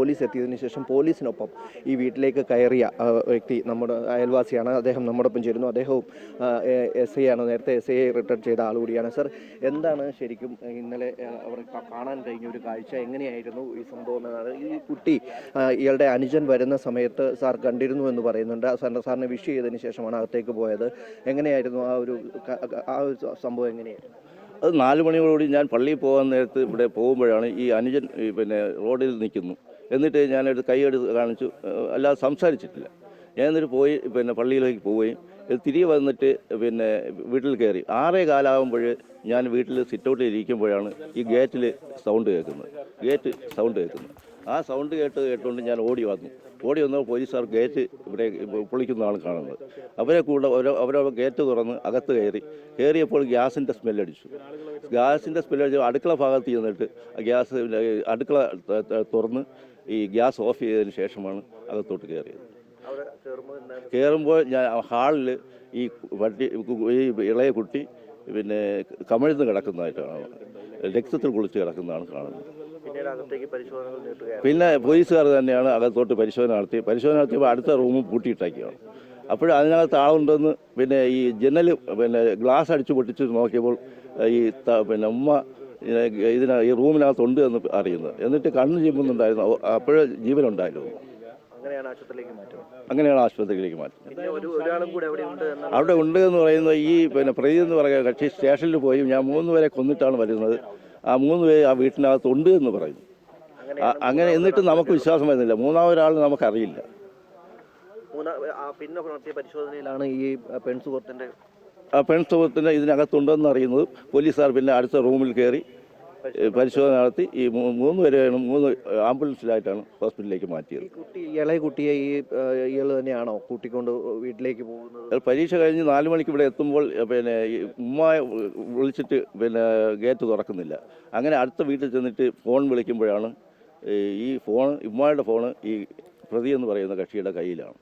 Police എത്തിയതിനു ശേഷം പോലീസിനൊപ്പം ഈ വീട്ടിലേക്ക് കയറിയ വ്യക്തി നമ്മുടെ അയൽവാസിയാണ്. അദ്ദേഹം നമ്മോടൊപ്പം ചേരുന്നു. അദ്ദേഹവും എസ് ഐ ആണ് നേരത്തെ എസ് ഐ റിട്ടയർ ചെയ്ത ആൾ കൂടിയാണ്. സർ എന്താണ് ശരിക്കും ഇന്നലെ അവർക്ക് അവർ കാണാൻ കഴിഞ്ഞ ഒരു കാഴ്ച? എങ്ങനെയായിരുന്നു ഈ സംഭവം എന്നാണ്? ഈ കുട്ടി ഇയാളുടെ അനുജൻ വരുന്ന സമയത്ത് സാർ കണ്ടിരുന്നു എന്ന് പറയുന്നുണ്ട്. സാറിന് സാറിനെ വിഷ് ചെയ്തതിന് ശേഷമാണ് അകത്തേക്ക് പോയത്. എങ്ങനെയായിരുന്നു ആ ഒരു ആ ഒരു സംഭവം എങ്ങനെയായിരുന്നു? അത് നാല് മണിയോടുകൂടി ഞാൻ പള്ളിയിൽ പോകാൻ നേരത്ത് ഇവിടെ പോകുമ്പോഴാണ് ഈ അനുജൻ പിന്നെ റോഡിൽ നിൽക്കുന്നു. എന്നിട്ട് ഞാനെടുത്ത് കൈയെടുത്ത് കാണിച്ചു. അല്ലാതെ സംസാരിച്ചിട്ടില്ല. ഞാൻ എന്നിട്ട് പോയി പിന്നെ പള്ളിയിലേക്ക് പോവുകയും തിരികെ വന്നിട്ട് പിന്നെ വീട്ടിൽ കയറി. ആറേ കാലാകുമ്പോൾ ഞാൻ വീട്ടിൽ സിറ്റൗട്ടിൽ ഇരിക്കുമ്പോഴാണ് ഈ ഗേറ്റിൽ സൗണ്ട് കേൾക്കുന്നത്. ഗേറ്റ് സൗണ്ട് കേൾക്കുന്നത്. ആ സൗണ്ട് കേട്ട് കേട്ടുകൊണ്ട് ഞാൻ ഓടി വന്നു. ഓടി വന്നപ്പോൾ പോലീസുകാർ ഗേറ്റ് ഇവിടെ പൊളിക്കുന്നതാണ് കാണുന്നത്. അവരെ കൂടെ ഓരോ അവരോ ഗേറ്റ് തുറന്ന് അകത്ത് കയറി. കയറിയപ്പോൾ ഗ്യാസിന്റെ സ്മെല്ലടിച്ചു. ഗ്യാസിന്റെ സ്മെല്ലടിച്ച് അടുക്കള ഭാഗത്ത് ചെന്നിട്ട് ഗ്യാസ് അടുക്കള തുറന്ന് ഈ ഗ്യാസ് ഓഫ് ചെയ്തതിന് ശേഷമാണ് അകത്തോട്ട് കയറിയത്. കയറുമ്പോൾ ഞാൻ ഹാളിൽ ഈ വട്ടി ഈ ഇളയ കുട്ടി പിന്നെ കമിഴ്ന്ന് കിടക്കുന്നതായിട്ടാണ് രക്തത്തിൽ കുളിച്ച് കിടക്കുന്നതാണ് കാണുന്നത്. പിന്നെ പോലീസുകാർ തന്നെയാണ് അകത്തോട്ട് പരിശോധന നടത്തി. പരിശോധന നടത്തിയപ്പോൾ അടുത്ത റൂമും പൂട്ടിയിട്ടാക്കിയാണ് അപ്പോൾ അതിനകത്ത് ആളുണ്ടെന്ന് പിന്നെ ഈ ജനൽ പിന്നെ ഗ്ലാസ് അടിച്ചു പൊട്ടിച്ച് നോക്കിയപ്പോൾ ഈ പിന്നെ ഉമ്മ ഇതിനകത്ത് ഇതിന ഈ റൂമിനകത്തുണ്ട് എന്ന് അറിയുന്നത്. എന്നിട്ട് കണ്ണ് ചീമ്പുന്നുണ്ടായിരുന്നു. അപ്പോഴേ ജീവനുണ്ടായിരുന്നു. അങ്ങനെയാണ് ആശുപത്രിയിലേക്ക് മാറ്റുന്നത്. അങ്ങനെയാണ് ആശുപത്രിയിലേക്ക് മാറ്റുന്നത്. അവിടെ ഉണ്ട് എന്ന് പറയുന്നത് ഈ പിന്നെ പ്രതി എന്ന് പറയുന്ന കക്ഷി സ്റ്റേഷനിൽ പോയി ഞാൻ മൂന്ന് പേരെ കൊന്നിട്ടാണ് വരുന്നത്. ആ മൂന്ന് പേര് ആ വീട്ടിനകത്ത് ഉണ്ട് എന്ന് പറയുന്നു. അങ്ങനെ എന്നിട്ട് നമുക്ക് വിശ്വാസം വരുന്നില്ല മൂന്നാമൊരാൾ നമുക്കറിയില്ല പിന്നെ നടത്തിയ പരിശോധനയിലാണ് ഈ പെൺസുഹൃത്തിന്റെ ആ പെൺ സുഹൃത്തിന് ഇതിനകത്തുണ്ടെന്ന് അറിയുന്നത്. പോലീസുകാർ പിന്നെ അടുത്ത റൂമിൽ കയറി പരിശോധന നടത്തി. ഈ മൂന്ന് പേരെയാണ് മൂന്ന് ആംബുലൻസിലായിട്ടാണ് ഹോസ്പിറ്റലിലേക്ക് മാറ്റിയത്. കുട്ടി ഇളയ കുട്ടിയെ ഈ ഇയാൾ തന്നെയാണോ കൂട്ടിക്കൊണ്ട് വീട്ടിലേക്ക് പോകുന്നത്? പരീക്ഷ കഴിഞ്ഞ് നാല് മണിക്ക് ഇവിടെ എത്തുമ്പോൾ പിന്നെ ഉമ്മ വിളിച്ചിട്ട് പിന്നെ ഗേറ്റ് തുറക്കുന്നില്ല. അങ്ങനെ അടുത്ത വീട്ടിൽ ചെന്നിട്ട് ഫോൺ വിളിക്കുമ്പോഴാണ് ഈ ഫോൺ ഉമ്മയുടെ ഫോണ് ഈ പ്രതി എന്ന് പറയുന്ന കക്ഷിയുടെ കയ്യിലാണ്.